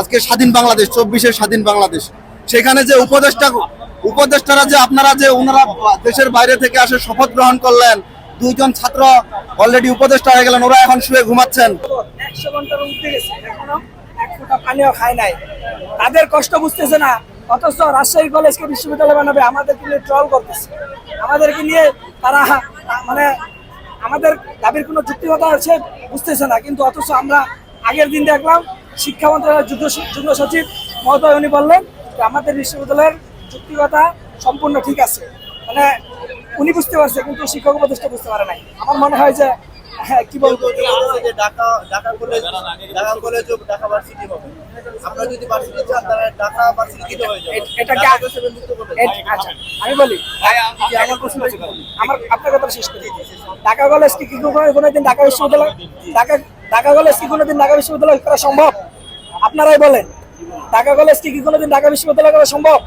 আজকে স্বাধীন বাংলাদেশ, চব্বিশের স্বাধীন বাংলাদেশ। সেখানে যে উপদেষ্টা, উপদেষ্টারা যে আপনারা যে ওনারা দেশের বাইরে থেকে আসে শপথ গ্রহণ করলেন, দুইজন ছাত্র অলরেডি উপদেষ্টা হয়ে গেলেন, ওরা এখন শুয়ে ঘুমাচ্ছেন। এক ফোঁটা পানিও খায় নাই। তাদের কষ্ট বুঝতেছে না। অথচ রাজশাহী কলেজকে বিশ্ববিদ্যালয় বানাবে, আমাদেরকে নিয়ে ট্রল করতেছে। আমাদেরকে নিয়ে তারা মানে আমাদের দাবির কোনো যুক্তিকতা আছে, বুঝতেছে না। কিন্তু অথচ আমরা আগের দিন দেখলাম শিক্ষা মন্ত্রণালয়ের যুগ্ম যুগ্ম সচিব মহোদয় উনি বললেন যে আমাদের বিশ্ববিদ্যালয়ের যুক্তিকতা সম্পূর্ণ ঠিক আছে। মানে উনি বুঝতে পারছে কিন্তু শিক্ষক উপদেষ্টা বুঝতে পারে নাই। আমার মনে হয় যে হ্যাঁ কি বলব? যে Dhaka Dhaka college Dhaka college Dhaka varsity হবে। আপনারা যদি ভার্সিটি চান তাহলে ঢাকা ভার্সিটি হয়ে যাবে। এটা কি আচ্ছা আমি বলি আমার প্রশ্ন আমার আপনার কথা শেষ করি। ঢাকা কলেজ কি কি কোনোদিন ঢাকা বিশ্ববিদ্যালয় ঢাকা ঢাকা কলেজ কি কোনোদিন ঢাকা বিশ্ববিদ্যালয় করা সম্ভব? আপনারাই বলেন। ঢাকা কলেজ কি কোনোদিন ঢাকা বিশ্ববিদ্যালয় করা সম্ভব?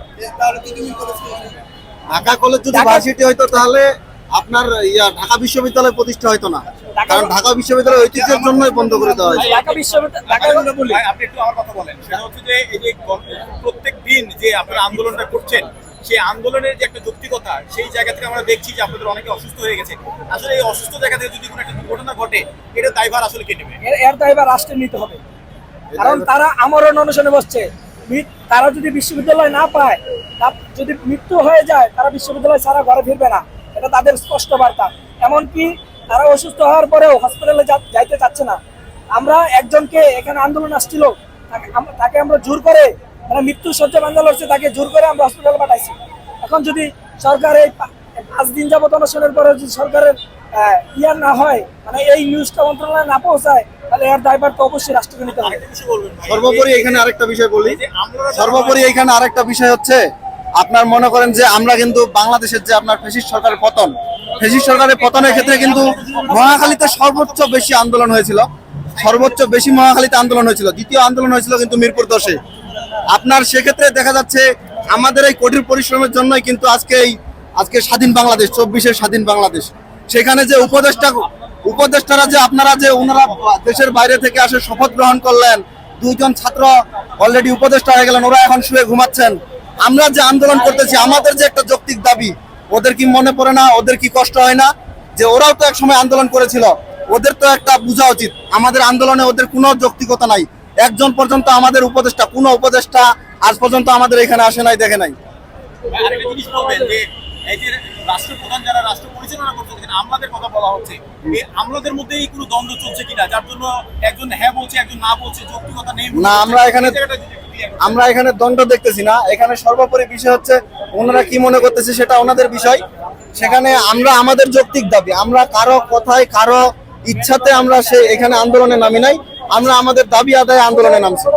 ঢাকা কলেজ যদি ভার্সিটি হইতো তাহলে আপনার ইয়া ঢাকা বিশ্ববিদ্যালয় প্রতিষ্ঠা হইতো না। কারণ ঢাকা বিশ্ববিদ্যালয় ঐতিহ্যের জন্যই বন্ধ করে দেওয়া হয়েছে। ঢাকা বিশ্ববিদ্যালয় ঢাকা ভাই, আপনি একটু আমার কথা বলেন। সেটা হচ্ছে যে এই যে প্রত্যেক দিন যে আপনারা আন্দোলনটা করছেন সেই আন্দোলনের যে একটা যৌক্তিকতা সেই জায়গা থেকে আমরা দেখছি যে আপনাদের অনেকে অসুস্থ হয়ে গেছে। আসলে এই অসুস্থ জায়গা থেকে যদি কোনো একটা দুর্ঘটনা ঘটে এটা দায়ভার আসলে কে নেবে? এর দায়ভার রাষ্ট্রের নিতে হবে। কারণ তারা আমরণ অনুষ্ঠানে বসছে। তারা যদি বিশ্ববিদ্যালয় না পায় যদি মৃত্যু হয়ে যায় তারা বিশ্ববিদ্যালয় ছাড়া ঘরে ফিরবে না। এটা তাদের স্পষ্ট বার্তা। এমনকি তারা অসুস্থ হওয়ার পরেও হসপিটালে যাইতে চাচ্ছে না। আমরা একজনকে এখানে আন্দোলন আসছিল তাকে তাকে আমরা জোর করে মানে মৃত্যু সহ্য বান্ধা লড়ছে তাকে জোর করে আমরা হসপিটালে পাঠাইছি। এখন যদি সরকার এই পাঁচ দিন যাবত অনুষ্ঠানের পরে যদি সরকারের ইয়ার না হয় মানে এই নিউজটা মন্ত্রণালয়ে না পৌঁছায় তাহলে এর দায়ভার তো অবশ্যই রাষ্ট্রকে নিতে হবে। বিষয় সর্বোপরি এখানে আরেকটা বিষয় বলি। এই যে আমরা যারা- সর্বোপরি এখানে আরেকটা বিষয় হচ্ছে আপনার মনে করেন যে আমরা কিন্তু বাংলাদেশের যে আপনার ফেসিস সরকারের পতন ফেসিস সরকারের পতনের ক্ষেত্রে কিন্তু মহাখালীতে সর্বোচ্চ বেশি আন্দোলন হয়েছিল। সর্বোচ্চ বেশি মহাখালীতে আন্দোলন হয়েছিল। দ্বিতীয় আন্দোলন হয়েছিল কিন্তু মিরপুর দশে। আপনার সেক্ষেত্রে দেখা যাচ্ছে আমাদের এই কঠিন পরিশ্রমের জন্যই কিন্তু আজকে এই আজকে স্বাধীন বাংলাদেশ, চব্বিশের স্বাধীন বাংলাদেশ। সেখানে যে উপদেষ্টা উপদেষ্টারা যে আপনারা যে ওনারা দেশের বাইরে থেকে আসে শপথ গ্রহণ করলেন, দুইজন ছাত্র অলরেডি উপদেষ্টা হয়ে গেলেন, ওরা এখন শুয়ে ঘুমাচ্ছেন। আমরা যে আন্দোলন করতেছি, আমাদের যে একটা যৌক্তিক দাবি, ওদের কি মনে পড়ে না, ওদের কি কষ্ট হয় না? যে ওরাও তো এক সময় আন্দোলন করেছিল, ওদের তো একটা বোঝা উচিত। আমাদের আন্দোলনে ওদের কোনো যৌক্তিকতা নাই। একজন পর্যন্ত আমাদের উপদেষ্টা কোনো উপদেষ্টা আজ পর্যন্ত আমাদের এখানে আসে নাই দেখে নাই। এই যে রাষ্ট্রপ্রধান যারা রাষ্ট্র পরিচালনা করছেন আমলাদের কথা বলা হচ্ছে। এই আমলাদের মধ্যে এই কোনো দ্বন্দ্ব চলছে কিনা? যার জন্য একজন হ্যাঁ বলছে একজন না বলছে যৌক্তিকতা নেই না, আমরা এখানে-। আমরা এখানে দণ্ড দেখতেছি না। এখানে সর্বোপরি বিষয় হচ্ছে ওনারা কি মনে করতেছে সেটা ওনাদের বিষয়। সেখানে আমরা আমাদের যৌক্তিক দাবি আমরা কারও কথায় কারও ইচ্ছাতে আমরা সে এখানে আন্দোলনে নামি নাই। আমরা আমাদের দাবি আদায় আন্দোলনে নামছি।